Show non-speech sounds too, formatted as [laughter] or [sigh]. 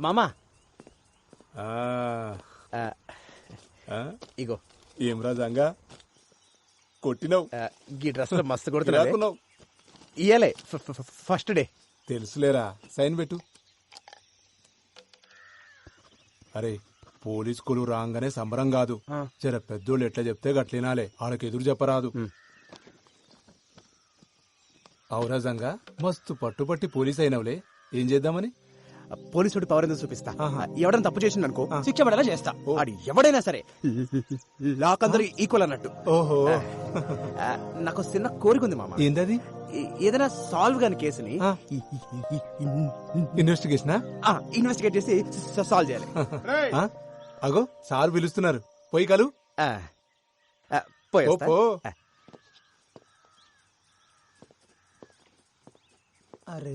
మామా. ఆ? ఇగో. ఏం రాజంగా కొట్టినావు. ఆ, గీ డ్రెస్లో మస్తు కొడుతున్నా రాకున్నావు ఇయ్యలే ఫ- ఫ- ఫ- ఫస్ట్ డే. తెలుసులేరా సైన్ పెట్టు. అరే పోలీస్ కులు రాగానే సంబరం కాదు. ఆ. జర పెద్దోళ్ళు ఎట్లా చెప్తే గట్లినాలే. వాళ్ళకి ఎదురు చెప్పరాదు. ఔరాజంగా మస్తు పట్టుపట్టి పోలీస్ అయినవులే ఏం చేద్దామని? పోలీసుడి పవర్ ఎందుకు చూపిస్తా? ఆహా. ఎవడని తప్పు చేసిండు అనుకో శిక్ష పడేలా చేస్తా ఆడు ఎవడైనా సరే లాక్ అందరూ ఈక్వల్ అన్నట్టు. ఓహో. నాకు చిన్న కోరిక ఉంది మామ. ఏందది? ఏ- ఏదైనా సాల్వ్ కాని కేసుని ఆ. ఇన్వెస్టిగేషనా ఇన్వెస్టిగేట్ చేసి సాల్వ్ చేయాలి? [laughs] అగో సార్ పిలుస్తున్నారు. పోయి కలు. అరే